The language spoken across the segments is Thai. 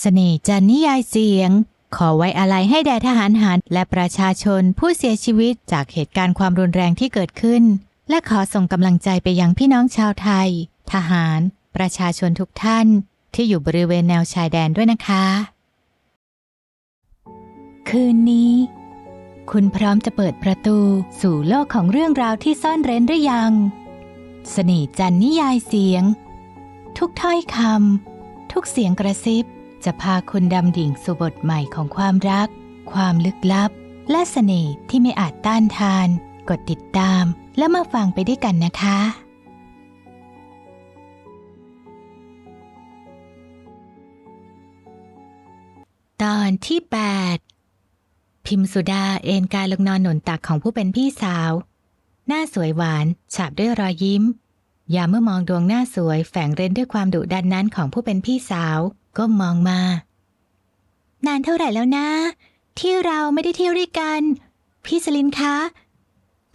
เสน่ห์จันนิยายเสียง ขอไว้อาลัยให้แด่ทหารหารและประชาชนผู้เสียชีวิตจากเหตุการณ์ความรุนแรงที่เกิดขึ้น และขอส่งกำลังใจไปยังพี่น้องชาวไทย ทหาร ประชาชนทุกท่าน ที่อยู่บริเวณแนวชายแดนด้วยนะคะ คืนนี้ คุณพร้อมจะเปิดประตูสู่โลกของเรื่องราวที่ซ่อนเร้นหรือยังเสน่ห์จันนิยายเสียง ทุกถ้อยคำทุกเสียงกระซิบ จะพาคุณดำดิ่งสู่บทใหม่ของความรัก ความลึกลับ และเสน่ห์ที่ไม่อาจต้านทาน กดติดตาม และมาฟังไปด้วยกันนะคะ ตอนที่ 8 พิมสุดาเอนกายลงนอนหนุนตักของผู้เป็นพี่สาว หน้าสวยหวานฉาบด้วยรอยยิ้มยามเมื่อมองดวงหน้าสวยแฝงเร้นด้วยความดุดันนั้นของผู้เป็นพี่สาว ก็มองมา นานเท่าไหร่แล้วนะ ที่เราไม่ได้เที่ยวด้วยกัน พี่สลินคะ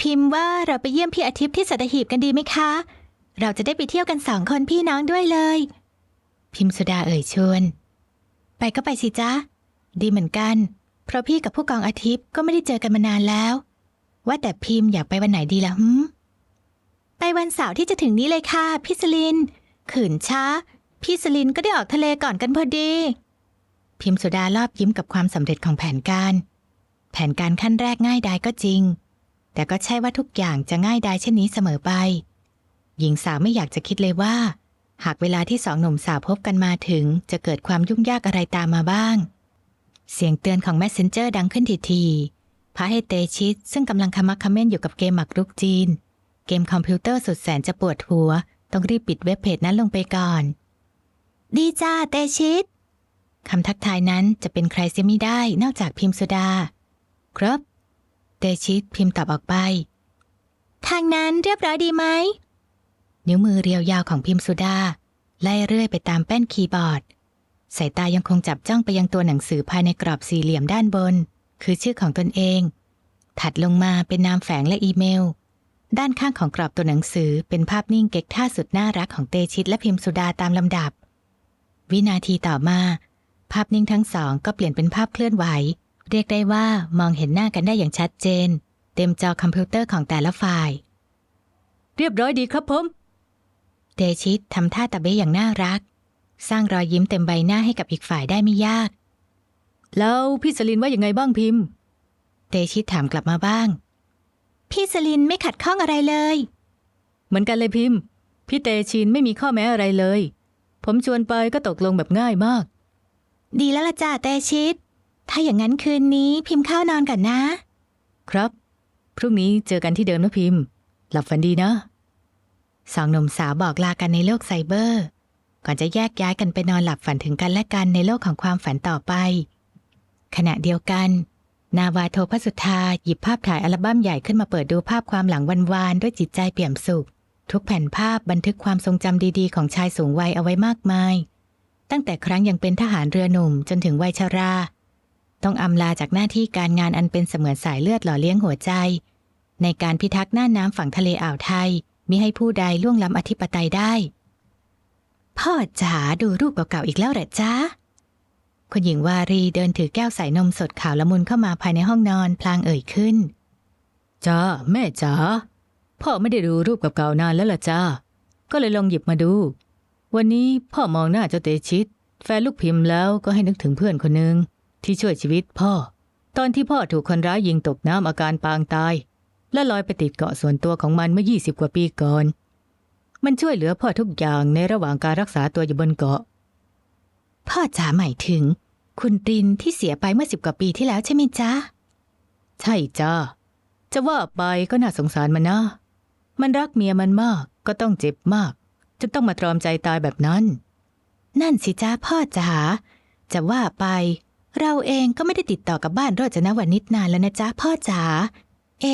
พิมพ์ว่าเราไปเยี่ยมพี่อาทิตย์ที่สัตหีบกันดีไหมคะ เราจะได้ไปเที่ยวกันสองคนพี่น้องด้วยเลย พิมสุดาเอ่ยชวน ไปก็ไปสิจ๊ะ ดีเหมือนกัน เพราะพี่กับผู้กองอาทิตย์ก็ไม่ได้เจอกันมานานแล้ว ว่าแต่พิมพ์อยากไปวันไหนดีล่ะหืมไปวันเสาร์ที่จะถึงนี้เลยค่ะพี่สลิน ขืนช้า พี่สลินก็ได้ออกทะเลก่อนกันพอดี พิมพ์สุดารอบยิ้มกับความสำเร็จของแผนการ แผนการขั้นแรกง่ายดายก็จริง แต่ก็ใช่ว่าทุกอย่างจะง่ายดายเช่นนี้เสมอไป หญิงสาวไม่อยากจะคิดเลยว่า หากเวลาที่สองหนุ่มสาวพบกันมาถึง จะเกิดความยุ่งยากอะไรตามมาบ้าง เสียงเตือนของ Messenger ดังขึ้นทีๆพาให้เตชิตซึ่งกำลังขมักเขม้นอยู่กับเกมหมักรุกจีน เกมคอมพิวเตอร์สุดแสนจะปวดหัว ต้องรีบปิดเว็บเพจนั้นลงไปก่อน ดีจ้าเตชิตคำทักทายนั้นจะเป็นใครเสียไม่ได้นอกจากพิมพ์สุดา ครับ เตชิตพิมพ์ตอบออกไป ทางนั้นเรียบร้อยดีไหม นิ้วมือเรียวยาวของพิมพ์สุดา ไล่เรื่อยไปตามแป้นคีย์บอร์ด สายตายังคงจับจ้องไปยังตัวหนังสือภายในกรอบสี่เหลี่ยมด้านบน คือชื่อของตนเอง ถัดลงมาเป็นนามแฝงและอีเมล ด้านข้างของกรอบตัวหนังสือเป็นภาพนิ่งเก๊กท่าสุดน่ารักของเตชิตและพิมพ์สุดาตามลำดับ วินาทีต่อมา ภาพนิ่งทั้งสองก็เปลี่ยนเป็นภาพเคลื่อนไหว เรียกได้ว่ามองเห็นหน้ากันได้อย่างชัดเจน เต็มจอคอมพิวเตอร์ของแต่ละฝ่าย เรียบร้อยดีครับผมเตชิตทำท่าตะเบะอย่างน่ารัก สร้างรอยยิ้มเต็มใบหน้าให้กับอีกฝ่ายได้ไม่ยาก แล้วพี่สลินว่ายังไงบ้างพิมพ์ เตชิตถามกลับมาบ้าง พี่สลินไม่ขัดข้องอะไรเลย เหมือนกันเลยพิมพ์ พี่เตชินไม่มีข้อแม้อะไรเลย ผมชวนไปก็ตกลงแบบง่ายมาก ดีแล้วละจ้าเตชิต ถ้าอย่างนั้นคืนนี้พิมพ์เข้านอนก่อนนะ ครับ พรุ่งนี้เจอกันที่เดิมนะพิมพ์ หลับฝันดีนะ สองหนุ่มสาวบอกลากันในโลกไซเบอร์ ก่อนจะแยกย้ายกันไปนอนหลับฝันถึงกันและกันในโลกของความฝันต่อไป ขณะเดียวกัน นาวาโทพสุธาหยิบภาพถ่ายอัลบั้มใหญ่ขึ้นมาเปิดดูภาพความหลังวันวานๆด้วยจิตใจเปี่ยมสุข ทุกแผ่นภาพบันทึกความทรงจำดีๆ ของชายสูงวัยเอาไว้มากมาย ตั้งแต่ครั้งยังเป็นทหารเรือหนุ่มจนถึงวัยชรา ต้องอำลาจากหน้าที่การงานอันเป็นเสมือนสายเลือดหล่อเลี้ยงหัวใจ ในการพิทักษ์หน้าน้ำฝั่งทะเลอ่าวไทยมิให้ผู้ใดล่วงล้ำอธิปไตยได้ พ่อจ๋าดูรูปเก่าๆอีกแล้วหรอจ๊ะคุณหญิงวารีเดินถือแก้วใส่นมสดขาวละมุนเข้ามาภายในห้องนอนพลางเอ่ยขึ้นจ้าแม่จ๋า พ่อไม่ได้ดูรูปเก่าๆนานแล้วล่ะจ้า ก็เลยลองหยิบมาดู วันนี้พ่อมองหน้าเจ้าเตชิต แฟนลูกพิมพ์แล้วก็ให้นึกถึงเพื่อนคนหนึ่งที่ช่วยชีวิตพ่อ ตอนที่พ่อถูกคนร้ายยิงตกน้ำอาการปางตาย และลอยไปติดเกาะส่วนตัวของมันเมื่อ 20 กว่าปีก่อน มันช่วยเหลือพ่อทุกอย่างในระหว่างการรักษาตัวอยู่บนเกาะ พ่อจ๋าหมายถึง คุณตรินที่เสียไปเมื่อสิบกว่าปีที่แล้วใช่ไหมจ๊ะ ใช่จ้าจะว่าไปก็น่าสงสารมันนะ มันรักเมียมันมากก็ต้องเจ็บมากจะต้องมาตรอมใจตายแบบนั้น นั่นสิจ้าพ่อจ๋าจะว่าไป เราเองก็ไม่ได้ติดต่อกับบ้านโรจนวันนิดนานแล้วนะจ๊ะพ่อจ๋าเอ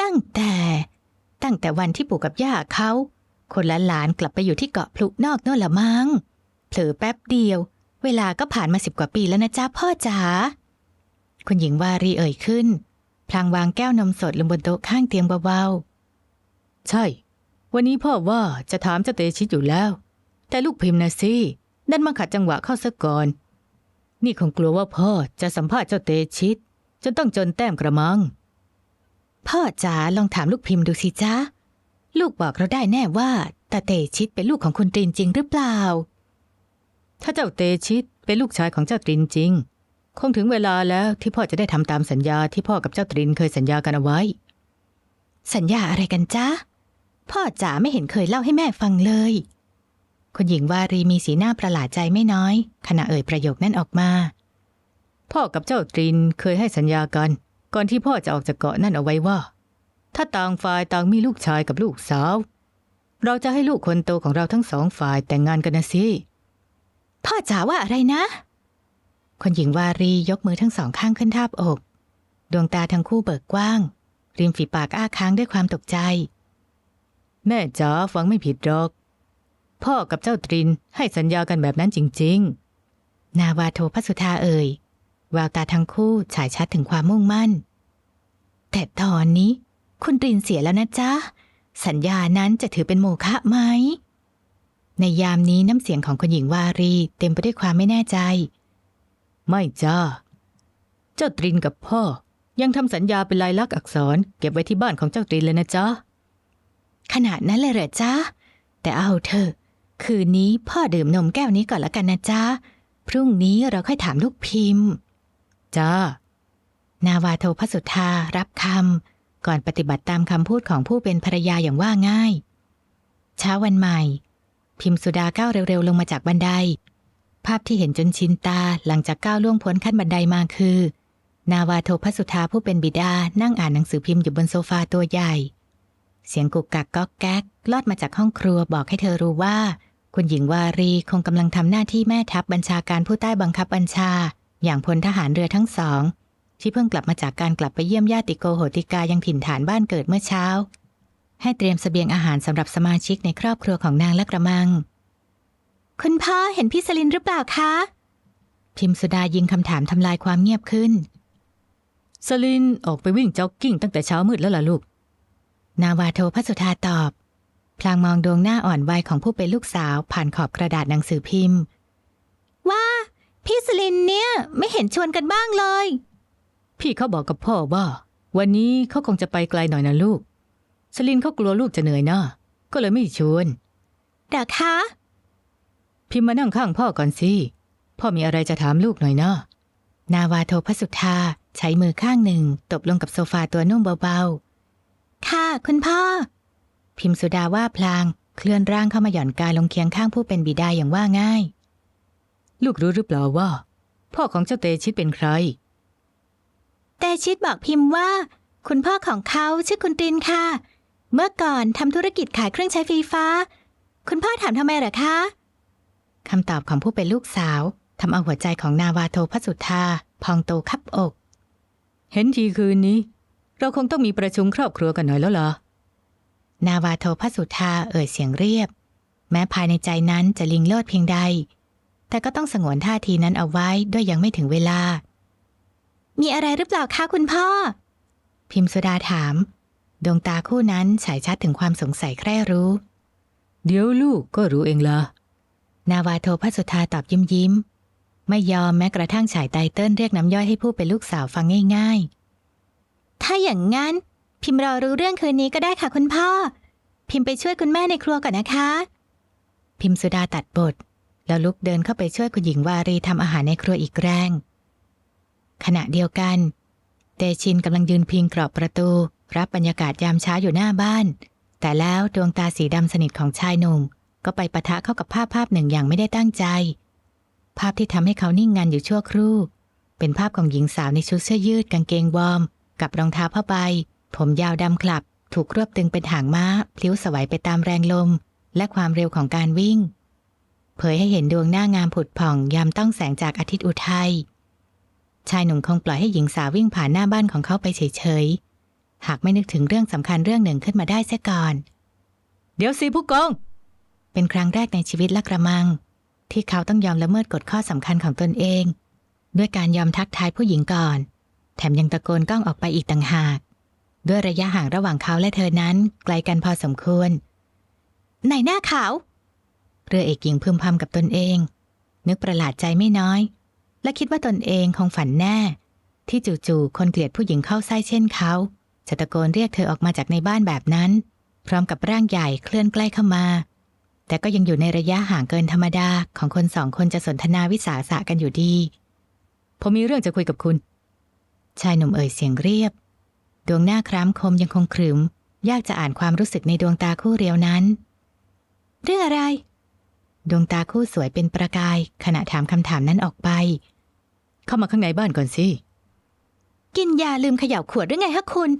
ตั้งแต่ ตั้งแต่วันที่ปู่กับย่าเขาคนละหลานๆกลับไปอยู่ที่เกาะพลุนอกโน่นละมั้งเผลอแป๊บเดียว เวลาก็ผ่านมาสิบกว่าปีแล้วนะจ๊ะพ่อจ๋าคุณหญิงวารีเอ่ยขึ้น พลางวางแก้วนมสดลงบนโต๊ะข้างเตียงเบาๆ ใช่ วันนี้พ่อว่าจะถามเจ้าเตชิตอยู่แล้ว แต่ลูกพิมพ์นะสิดันมาขัดจังหวะเข้าซะก่อน นี่คงกลัวว่าพ่อจะสัมภาษณ์เจ้าเตชิต จนต้องจนแต้มกระมัง พ่อจ๋าลองถามลูกพิมพ์ดูสิจ้าลูกบอกเราได้แน่ว่าตาเตชิตเป็นลูกของคุณตรินจริงหรือเปล่า ถ้าเจ้าเตชิตเป็นลูกชายของเจ้าตรินจริง คงถึงเวลาแล้วที่พ่อจะได้ทำตามสัญญาที่พ่อกับเจ้าตรินเคยสัญญากันเอาไว้ สัญญาอะไรกันจ้า พ่อจ๋าไม่เห็นเคยเล่าให้แม่ฟังเลย คุณหญิงวารีมีสีหน้าประหลาดใจไม่น้อย ขณะเอ่ยประโยคนั้นออกมา พ่อกับเจ้าตรินเคยให้สัญญากัน ก่อนที่พ่อจะออกจากเกาะนั่นเอาไว้ว่า ถ้าต่างฝ่ายต่างมีลูกชายกับลูกสาว เราจะให้ลูกคนโตของเราทั้งสองฝ่ายแต่งงานกันนะสิพ่อจ๋าว่าอะไรนะคนหญิงวารียกมือทั้งสองข้างขึ้นทาบอก ดวงตาทั้งคู่เบิกกว้าง ริมฝีปากอ้าค้างด้วยความตกใจ แม่จ๋าฟังไม่ผิดหรอก พ่อกับเจ้าตรินให้สัญญากันแบบนั้นจริง ๆ นาวาโทพัสุธาเอ่ยแววตาทั้งคู่ฉายชัดถึงความมุ่งมั่น แต่ตอนนี้ คุณตรินเสียแล้วนะจ๊ะ สัญญานั้นจะถือเป็นโมฆะไหม ในยามนี้น้ำเสียงของคุณหญิงวารีเต็มไปด้วยความไม่แน่ใจ ไม่จ้า เจ้าตรินกับพ่อ ยังทำสัญญาเป็นลายลักษณ์อักษร เก็บไว้ที่บ้านของเจ้าตรินเลยนะจ๊ะ ขนาดนั้นเลยเหรอจ๊ะ แต่เอาเถอะ คืนนี้พ่อดื่มนมแก้วนี้ก่อนละกันนะจ๊ะ พรุ่งนี้เราค่อยถามลูกพิมพ์ จ้านาวาโทพสุธารับคำก่อนปฏิบัติตามคำพูดของผู้เป็นภรรยาอย่างว่าง่าย เช้าวันใหม่ พิมพ์สุดาก้าวเร็วๆ ลงมาจากบันได ภาพที่เห็นจนชินตาหลังจากก้าวล่วงพ้นขั้นบันไดมาคือ นาวาโทพสุธาผู้เป็นบิดานั่งอ่านหนังสือพิมพ์อยู่บนโซฟาตัวใหญ่ เสียงกุกกักก๊อกแก๊ก ลอดมาจากห้องครัวบอกให้เธอรู้ว่า คุณหญิงวารีคงกำลังทำหน้าที่แม่ทัพบัญชาการผู้ใต้บังคับบัญชา อย่างพลทหารเรือทั้งสอง ที่เพิ่งกลับมาจากการกลับไปเยี่ยมญาติโกโหติกายังถิ่นฐานบ้านเกิดเมื่อเช้า ให้เตรียมเสบียงอาหารสำหรับสมาชิกในครอบครัวของนางและกระมัง คุณพ่อเห็นพี่สลินหรือเปล่าคะ พิมสุดายิงคำถามทำลายความเงียบขึ้นสลินออกไปวิ่งจ็อกกิ้งตั้งแต่เช้ามืดแล้วล่ะลูก นาวาโทพระสุธาตอบ พลางมองดวงหน้าอ่อนวัยของผู้เป็นลูกสาวผ่านขอบกระดาษหนังสือพิมพ์ ว่า พี่สลินเนี่ยไม่เห็นชวนกันบ้างเลย พี่เขาบอกกับพ่อว่า วันนี้เขาคงจะไปไกลหน่อยนะลูก สลินเขากลัวลูกจะเหนื่อยนะก็เลยไม่ชวนเด็กคะพิมพ์มานั่งข้างพ่อก่อนสิพ่อมีอะไรจะถามลูกหน่อยนะนาวาโทพสุธาใช้มือข้างหนึ่งตบลงกับโซฟาตัวนุ่มเบาๆ ค่ะ คุณพ่อ พิมพ์สุดาว่าพลาง เคลื่อนร่างเข้ามาหย่อนกายลงเคียงข้างผู้เป็นบิดาอย่างว่าง่าย ลูกรู้หรือเปล่าว่า พ่อของเจ้าเตชิตเป็นใคร เตชิตบอกพิมพ์ว่า คุณพ่อของเขาชื่อคุณตรินค่ะ เมื่อก่อนทำธุรกิจขายเครื่องใช้ไฟฟ้า คุณพ่อถามทำไมเหรอคะคำตอบของผู้เป็นลูกสาวทำเอาหัวใจของนาวาโทพสุธาพองโตคับอก เห็นทีคืนนี้ เราคงต้องมีประชุมครอบครัวกันหน่อยแล้วเหรอนาวาโทพสุธาเอ่ยเสียงเรียบ แม้ภายในใจนั้นจะลิงโลดเพียงใด แต่ก็ต้องสงวนท่าทีนั้นเอาไว้ด้วยยังไม่ถึงเวลา มีอะไรหรือเปล่าคะคุณพ่อ พิมพ์สุดาถาม ดวงตาคู่นั้นฉายชัดถึงความสงสัยใคร่รู้ เดี๋ยวลูกก็รู้เองละนาวาโทพสุธาตอบยิ้มยิ้ม ไม่ยอมแม้กระทั่งฉายไตเติ้ลเรียกน้ำย่อยให้ผู้เป็นลูกสาวฟังง่ายๆ ถ้าอย่างงั้น พิมพ์รอรู้เรื่องคืนนี้ก็ได้ค่ะคุณพ่อ พิมพ์ไปช่วยคุณแม่ในครัวก่อนนะคะ พิมพ์สุดาตัดบท แล้วลุกเดินเข้าไปช่วยคุณหญิงวารีทำอาหารในครัวอีกแรง ขณะเดียวกัน เตชินกำลังยืนพิงกรอบประตู รับบรรยากาศยามเช้าอยู่หน้าบ้าน แต่แล้วดวงตาสีดำสนิทของชายหนุ่มก็ไปปะทะเข้ากับภาพภาพหนึ่งอย่างไม่ได้ตั้งใจ ภาพที่ทำให้เขานิ่งงันอยู่ชั่วครู่ เป็นภาพของหญิงสาวในชุดเสื้อยืดกางเกงวอร์ม กับรองเท้าผ้าใบ ผมยาวดำคลับ ถูกรวบตึงเป็นหางม้า พลิ้วสวัยไปตามแรงลม และความเร็วของการวิ่ง เผยให้เห็นดวงหน้างามผุดผ่องยามต้องแสงจากอาทิตย์อุทัยชายหนุ่มคงปล่อยให้หญิงสาววิ่งผ่านหน้าบ้านของเขาไปเฉยๆ หากไม่นึกถึงเรื่องสำคัญเรื่องหนึ่งขึ้นมาได้เสียก่อน เดี๋ยวสิผู้กองเป็นครั้งแรกในชีวิตละกระมัง ที่เขาต้องยอมละเมิดกฎข้อสำคัญของตนเอง ด้วยการยอมทักทายผู้หญิงก่อน แถมยังตะโกนก้องออกไปอีกต่างหาก ด้วยระยะห่างระหว่างเขาและเธอนั้นไกลกันพอสมควรไหนหน้าขาว เรือเอกหญิงพึมพำกับตนเอง นึกประหลาดใจไม่น้อย และคิดว่าตนเองคงฝันแน่ ที่จู่ๆคนเกลียดผู้หญิงเข้าไส้เช่นเขาจะตะโกนเรียกเธอออกมาจากในบ้านแบบนั้น พร้อมกับร่างใหญ่เคลื่อนใกล้เข้ามา แต่ก็ยังอยู่ในระยะห่างเกินธรรมดาของคนสองคนจะสนทนาวิสาสะกันอยู่ดี ผมมีเรื่องจะคุยกับคุณ ชายหนุ่มเอ่ยเสียงเรียบ ดวงหน้าคร้ำคมยังคงขรึม ยากจะอ่านความรู้สึกในดวงตาคู่เรียวนั้น เรื่องอะไร ดวงตาคู่สวยเป็นประกาย ขณะถามคำถามนั้นออกไป เข้ามาข้างในบ้านก่อนสิ กินยาลืมเขย่าขวดหรือไงฮะคุณ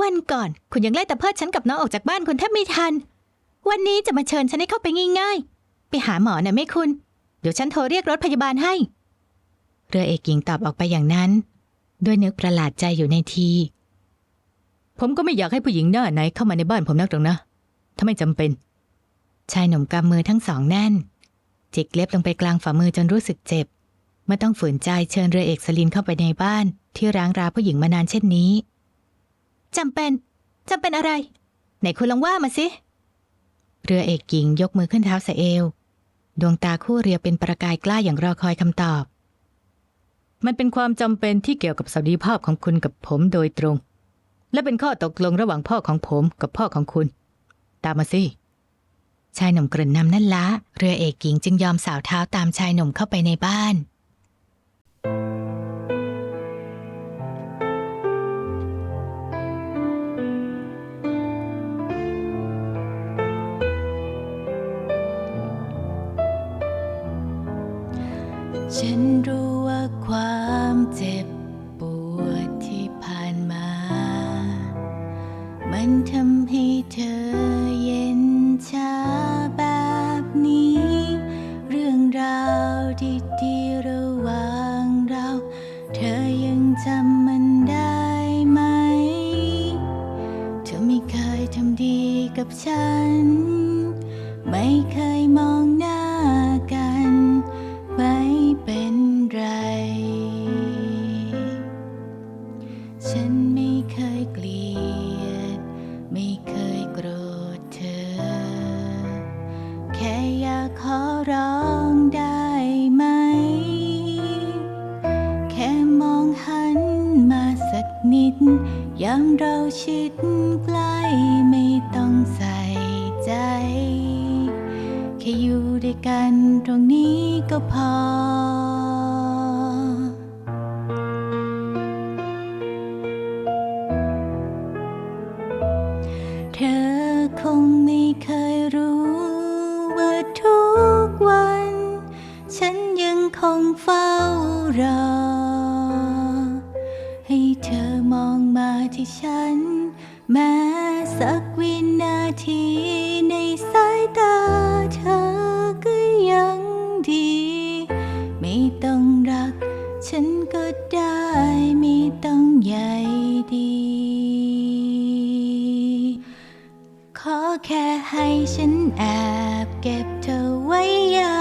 วันก่อนคุณยังไล่ตะเพิดฉันกับน้องออกจากบ้านคุณแทบไม่ทัน วันนี้จะมาเชิญฉันให้เข้าไปง่ายๆ ไปหาหมอหน่ะไหมคุณ เดี๋ยวฉันโทรเรียกรถพยาบาลให้ เรือเอกหญิงตอบออกไปอย่างนั้น ด้วยนึกประหลาดใจอยู่ในที ผมก็ไม่อยากให้ผู้หญิงหน้าไหนเข้ามาในบ้านผมนักหรอกนะ ถ้าไม่จำเป็น ชายหนุ่มกำมือทั้งสองแน่น จิกเล็บลงไปกลางฝ่ามือจนรู้สึกเจ็บ เมื่อต้องฝืนใจเชิญเรือเอกสลินเข้าไปในบ้านที่ร้างราผู้หญิงมานานเช่นนี้จำเป็นจำเป็นอะไร ไหนคุณลองว่ามาสิ เรือเอกหญิงยกมือขึ้นเท้าสะเอว ดวงตาคู่เรียวเป็นประกายกล้าอย่างรอคอยคำตอบ มันเป็นความจำเป็นที่เกี่ยวกับสวัสดิภาพของคุณกับผมโดยตรง และเป็นข้อตกลงระหว่างพ่อของผมกับพ่อของคุณ ตามมาสิชายหนุ่มกระนำนั่นละ เรือเอกหญิงจึงยอมสาวเท้าตามชายหนุ่มเข้าไปในบ้าน ฉันรู้ ความเจ็บปวดที่ผ่านมา มันทำให้เธอ ตรงนี้ก็พอ เธอคงไม่เคยรู้ว่าทุกวัน ฉันยังคงเฝ้ารอ ให้เธอมองมาที่ฉัน แม้สักวินาทีในสาย ฉันก็ได้ไม่ต้องใหญ่ดี ขอแค่ให้ฉันแอบเก็บเธอไว้อย่า